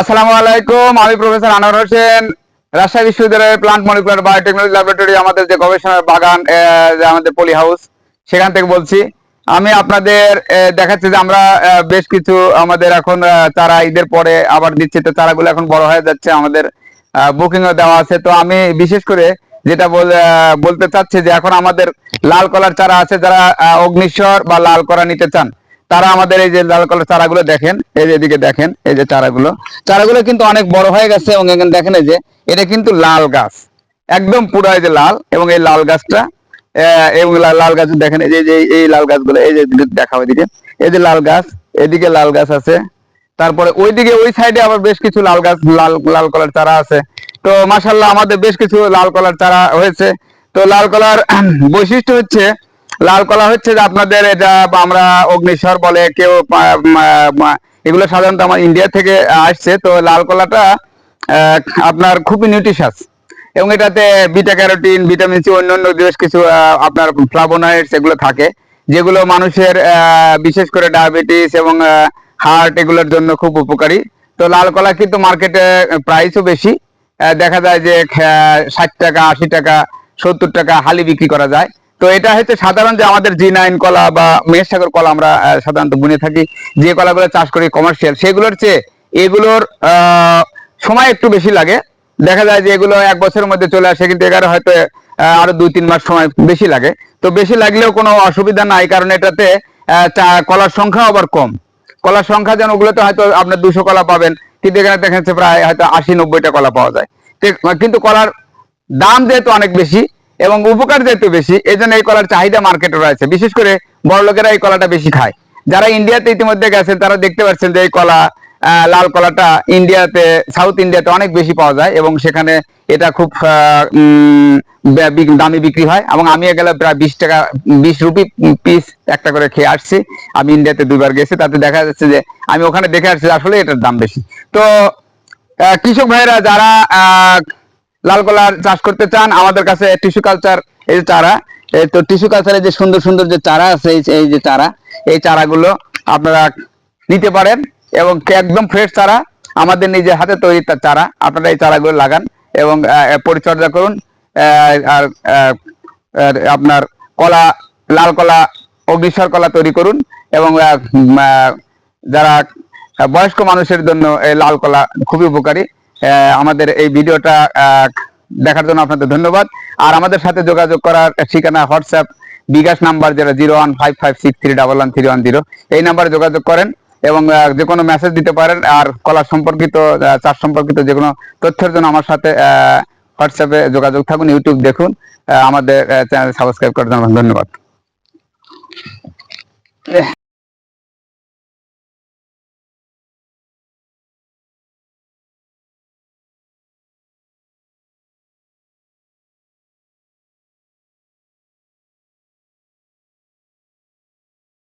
আসসালামু আলাইকুম, আমি প্রফেসর আনোয়ার হোসেন। রাজশাহী বিশ্ববিদ্যালয়ের প্লান্ট মলিকুলার বায়োটেকনোলজি ল্যাবরেটরি আমাদের যে গবেষণার বাগান আমাদের পলি হাউস সেখান থেকে বলছি। আমি আপনাদের দেখাচ্ছি যে আমরা বেশ কিছু আমাদের এখন চারা ঈদের পরে আবার দিচ্ছি তো চারাগুলো এখন বড় হয়ে যাচ্ছে, আমাদের বুকিং ও দেওয়া আছে। তো আমি বিশেষ করে যেটা বলতে চাচ্ছি যে এখন আমাদের লাল কলার চারা আছে, যারা অগ্নিশ্বর বা লাল করা নিতে চান তারা আমাদের এই যে লাল কলার চারাগুলো দেখেন, এই যে এদিকে দেখেন, এই যে চারাগুলো। চারাগুলো কিন্তু অনেক বড় হয়ে গেছে এবং এখানে দেখেন এই যে, এটা কিন্তু লাল গাছ। একদম পুরো এই যে লাল এবং এই লাল গাছটা এবং লাল গাছ দেখেন, এই যে, এই লাল গাছগুলো, এই যে দেখা ওইদিকে এই যে লাল গাছ, এদিকে লাল গাছ আছে। তারপরে ওইদিকে, ওই সাইডে আবার বেশ কিছু লাল গাছ, লাল লাল কলার চারা আছে। তো মাসাল্লাহ আমাদের বেশ কিছু লাল কলার চারা হয়েছে। তো লাল কলার বৈশিষ্ট্য হচ্ছে লাল কলা হচ্ছে যে আপনাদের এটা আমরা অগ্নিশ্বর বলে কেউ এগুলো সাধারণত আমার ইন্ডিয়া থেকে আসছে। তো লাল কলাটা আপনার খুবই নিউট্রিশাস এবং এটাতে বিটা ক্যারোটিন ভিটামিন সি অন্যান্য বেশ কিছু আপনার ফ্লাভোনয়েডস এগুলো থাকে, যেগুলো মানুষের বিশেষ করে ডায়াবেটিস এবং হার্ট এগুলোর জন্য খুব উপকারী। তো লাল কলা কিন্তু মার্কেটে প্রাইসও বেশি। দেখা যায় যে ষাট টাকা, আশি টাকা, সত্তর টাকা হালি বিক্রি করা যায়। তো এটা হচ্ছে সাধারণ যে আমাদের জি নাইন কলা বা মেঘসাগর কলা আমরা সাধারণত বুনে থাকি। যে কলাগুলো চাষ করি কমার্শিয়াল সেগুলোর চেয়ে এগুলোর সময় একটু বেশি লাগে। দেখা যায় যে এগুলো এক বছরের মধ্যে চলে আসে, কিন্তু এগারো হয়তো আরও দুই, তিন মাস সময় বেশি লাগে। তো বেশি লাগলেও কোনো অসুবিধা নাই, কারণ এটাতে কলার সংখ্যা আবার কম। কলার সংখ্যা যেন ওগুলোতে হয়তো আপনার দুশো কলা পাবেন, কিন্তু এখানে দেখা যাচ্ছে প্রায় হয়তো আশি, নব্বইটা কলা পাওয়া যায়। কিন্তু কলার দাম যেহেতু অনেক বেশি এবং উপকার যেহেতু বেশি এই জন্য এই কলার চাহিদা মার্কেটে রয়েছে। বিশেষ করে বড় লোকেরা এই কলাটা বেশি খায়। যারা ইন্ডিয়াতে ইতিমধ্যে গেছেন তারা দেখতে পাচ্ছেন যে এই কলা লাল কলাটা ইন্ডিয়াতে, সাউথ ইন্ডিয়াতে অনেক বেশি পাওয়া যায় এবং সেখানে এটা খুব দামে বিক্রি হয়। এবং আমি গেলে প্রায় বিশ টাকা, বিশ রুপি পিস একটা করে খেয়ে আসছি। আমি ইন্ডিয়াতে দুবার গেছি, তাতে দেখা যাচ্ছে যে আমি ওখানে দেখে আসছি আসলে এটার দাম বেশি। তো কৃষক ভাইরা যারা লাল কলার চাষ করতে চান, আমাদের কাছে টিস্যু কালচার এই যে চারা তো টিস্যু কালচারের যে সুন্দর সুন্দর যে চারা আছে, এই যে- চারা, এই চারাগুলো আপনারা নিতে পারেন এবং একদম ফ্রেশ চারা, আমাদের নিজের হাতে তৈরি তা- চারা, আপনারা এই চারাগুলো লাগান এবং পরিচর্যা করুন আর আপনার কলা, লাল কলা অগ্নিশ্বর কলা তৈরি করুন এবং যারা বয়স্ক মানুষের জন্য এই লাল কলা খুবই উপকারী। আমাদের এই ভিডিওটা দেখার জন্য আপনাদের ধন্যবাদ। আর আমাদের সাথে যোগাযোগ করার ঠিকানা হোয়াটসঅ্যাপ, বিকাশ নাম্বার যেটা zero one five five six three double one three one zero. এই নাম্বারে যোগাযোগ করেন এবং যে কোনো মেসেজ দিতে পারেন আর কলা সম্পর্কিত চাষ সম্পর্কিত যে কোনো তথ্যের জন্য আমার সাথে হোয়াটসঅ্যাপে যোগাযোগ থাকুন, ইউটিউব দেখুন আমাদের চ্যানেল সাবস্ক্রাইব করার জন্য ধন্যবাদ।